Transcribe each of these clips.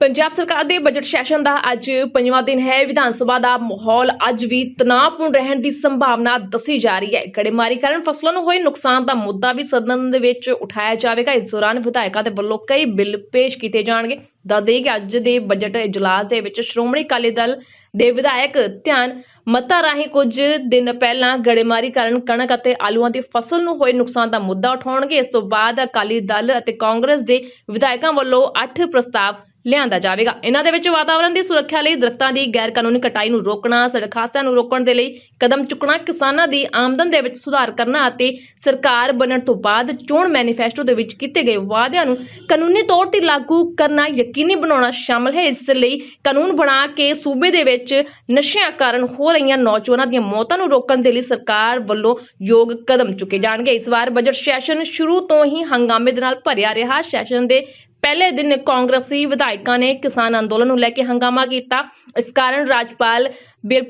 ਪੰਜਾਬ ਸਰਕਾਰ ਦੇ budget session ਦਾ ਅੱਜ ਪੰਜਵਾਂ ਦਿਨ ਹੈ। ਵਿਧਾਨ ਸਭਾ ਦਾ ਮਾਹੌਲ ਅੱਜ ਵੀ ਤਣਾਅਪੂਰਨ ਰਹਿਣ ਦੀ ਸੰਭਾਵਨਾ ਦੱਸੀ ਜਾ ਰਹੀ ਹੈ। ਗੜੇਮਾਰੀ ਕਾਰਨ ਫਸਲਾਂ ਨੂੰ ਹੋਏ ਨੁਕਸਾਨ ਦਾ ਮੁੱਦਾ ਵੀ ਸਦਨ ਦੇ ਵਿੱਚ ਉਠਾਇਆ ਜਾਵੇਗਾ। ਇਸ ਦੌਰਾਨ ਵਿਧਾਇਕਾਂ ਦੇ ਵੱਲੋਂ ਕਈ ਬਿੱਲ ਪੇਸ਼ ਕੀਤੇ ਜਾਣਗੇ। ਦੱਸਦੇ ਕਿ ਅੱਜ ਦੇ ਬਜਟ ਇਜਲਾਸ ਦੇ ਵਿੱਚ ਸ਼੍ਰੋਮਣੀ ਅਕਾਲੀ ਦਲ ਦੇ ਵਿਧਾਇਕ ਧਿਆਨ ਮਤਾ ਰਾਹੀਂ ਕੁਝ ਦਿਨ ਪਹਿਲਾਂ ਗੜੇਮਾਰੀ ਕਾਰਨ ਕਣਕ ਅਤੇ ਆਲੂਆਂ ਦੀ ਫਸਲ ਨੂੰ ਹੋਏ ਨੁਕਸਾਨ ਦਾ ਮੁੱਦਾ ਉਠਾਉਣਗੇ। ਇਸ ਤੋਂ ਬਾਅਦ ਅਕਾਲੀ ਦਲ ਅਤੇ ਕਾਂਗਰਸ ਦੇ ਵਿਧਾਇਕਾਂ ਵੱਲੋਂ 8 ਪ੍ਰਸਤਾਵ ਲਿਆਂਦਾ ਜਾਵੇਗਾ। ਇਹਨਾਂ ਦੇ ਵਿੱਚ ਵਾਤਾਵਰਣ ਦੀ ਸੁਰੱਖਿਆ ਲਈ ਦਰਖਤਾਂ ਦੀ ਗੈਰ ਕਾਨੂੰਨੀ ਕਟਾਈ ਨੂੰ ਰੋਕਣਾ, ਸੜਕ ਹਾਦਸਿਆਂ ਨੂੰ ਰੋਕਣ ਦੇ ਲਈ ਕਦਮ ਚੁੱਕਣਾ, ਕਿਸਾਨਾਂ ਦੀ ਆਮਦਨ ਦੇ ਵਿੱਚ ਸੁਧਾਰ ਕਰਨਾ ਅਤੇ ਸਰਕਾਰ ਬਣਨ ਤੋਂ ਬਾਅਦ ਚੋਣ ਮੈਨੀਫੈਸਟੋ ਦੇ ਵਿੱਚ ਕੀਤੇ ਗਏ ਵਾਅਦਿਆਂ ਨੂੰ ਕਾਨੂੰਨੀ ਤੌਰ ਤੇ ਲਾਗੂ ਕਰਨਾ ਯਕੀਨੀ ਬਣਾਉਣਾ ਸ਼ਾਮਲ ਹੈ। ਇਸ ਲਈ ਕਾਨੂੰਨ ਬਣਾ ਕੇ ਸੂਬੇ ਦੇ ਵਿੱਚ ਨਸ਼ਿਆਂ ਕਾਰਨ ਹੋ ਰਹੀਆਂ ਨੌਜਵਾਨਾਂ ਦੀਆਂ ਮੌਤਾਂ ਨੂੰ ਰੋਕਣ ਦੇ ਲਈ ਸਰਕਾਰ ਵੱਲੋਂ ਯੋਗ ਕਦਮ ਚੁੱਕੇ ਜਾਣਗੇ। ਇਸ ਵਾਰ ਬਜਟ ਸੈਸ਼ਨ ਸ਼ੁਰੂ ਤੋਂ ਹੀ ਹੰਗਾਮੇ ਦੇ ਨਾਲ ਭਰਿਆ ਰਿਹਾ। ਸੈਸ਼ਨ ਦੇ ਪਹਿਲੇ ਦਿਨ ਕਾਂਗਰਸੀ ਵਿਧਾਇਕਾਂ ਨੇ ਕਿਸਾਨ ਅੰਦੋਲਨ ਨੂੰ ਲੈ ਕੇ ਹੰਗਾਮਾ ਕੀਤਾ। ਇਸ ਕਾਰਨ ਰਾਜਪਾਲ ਬਿਲ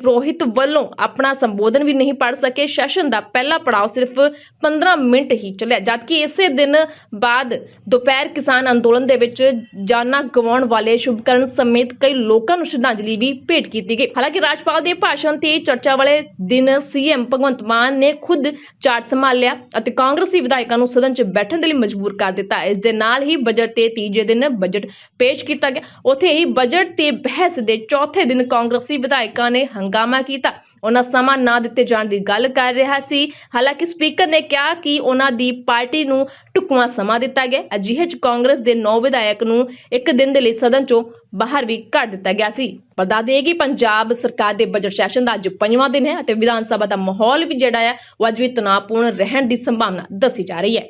ਵੱਲੋਂ ਆਪਣਾ ਸੰਬੋਧਨ ਵੀ ਨਹੀਂ ਪੜ ਸਕੇ। ਸੈਸ਼ਨ ਦਾ ਪਹਿਲਾ ਪੜਾਅ ਸਿਰਫ 15 ਮਿੰਟ ਹੀ ਚੱਲਿਆ, ਜਦਕਿ ਇਸੇ ਦਿਨ ਬਾਅਦ ਦੁਪਹਿਰ ਕਿਸਾਨ ਅੰਦੋਲਨ ਦੇ ਵਿੱਚ ਜਾਨਾਂ ਗਵਾਉਣ ਵਾਲੇ ਸ਼ੁਭਕਰਨ ਸਮੇਤ ਕਈ ਲੋਕਾਂ ਨੂੰ ਸ਼ਰਧਾਂਜਲੀ ਵੀ ਭੇਟ ਕੀਤੀ ਗਈ। ਹਾਲਾਂਕਿ ਰਾਜਪਾਲ ਦੇ ਭਾਸ਼ਣ ਤੇ ਚਰਚਾ ਵਾਲੇ ਦਿਨ ਸੀਐਮ ਭਗਵੰਤ ਮਾਨ ਨੇ ਖੁਦ ਚਾਰ ਸੰਭਾਲਿਆ ਅਤੇ ਕਾਂਗਰਸੀ ਵਿਧਾਇਕਾਂ ਨੂੰ ਸਦਨ 'ਚ ਬੈਠਣ ਦੇ ਲਈ ਮਜਬੂਰ ਕਰ ਦਿੱਤਾ। ਇਸ ਦੇ ਨਾਲ ਹੀ ਬਜਟ ਤੇ ਤੀਜੇ ਦਿਨ ਬਜਟ ਪੇਸ਼ ਕੀਤਾ ਗਿਆ। ਉੱਥੇ ਹੀ ਬਜਟ ਤੇ ਬਹਿਸ ਦੇ ਚੌਥੇ ਦਿਨ ਕਾਂਗਰਸੀ ਵਿਧਾਇਕਾਂ ਨੇ ਹੰਗਾਮਾ ਕੀਤਾ। ਉਹਨਾਂ ਸਮਾਂ ਨਾ ਦਿੱਤੇ ਜਾਣ ਦੀ ਗੱਲ ਕਰ ਰਿਹਾ ਸੀ। ਹਾਲਾਂਕਿ ਸਪੀਕਰ ਨੇ ਕਿਹਾ ਕਿ ਉਹਨਾਂ ਦੀ ਪਾਰਟੀ ਨੂੰ ਟੁਕਵਾ ਸਮਾਂ ਦਿੱਤਾ ਗਿਆ। ਅਜਿਹੇ ਚ ਕਾਂਗਰਸ ਦੇ 9 ਵਿਧਾਇਕ ਨੂੰ ਇੱਕ ਦਿਨ ਦੇ ਲਈ ਸਦਨ ਚੋਂ ਬਾਹਰ ਵੀ ਕੱਢ ਦਿੱਤਾ ਗਿਆ ਸੀ। ਪਰ ਦੱਸ ਦੇਈਏ ਕਿ ਪੰਜਾਬ ਸਰਕਾਰ ਦੇ ਬਜਟ ਸੈਸ਼ਨ ਦਾ ਅੱਜ ਪੰਜਵਾਂ ਦਿਨ ਹੈ ਅਤੇ ਵਿਧਾਨ ਸਭਾ ਦਾ ਮਾਹੌਲ ਵੀ ਜਿਹੜਾ ਹੈ ਉਹ ਅੱਜ ਵੀ ਤਣਾਅਪੂਰਨ ਰਹਿਣ ਦੀ ਸੰਭਾਵਨਾ ਦੱਸੀ ਜਾ ਰਹੀ ਹੈ।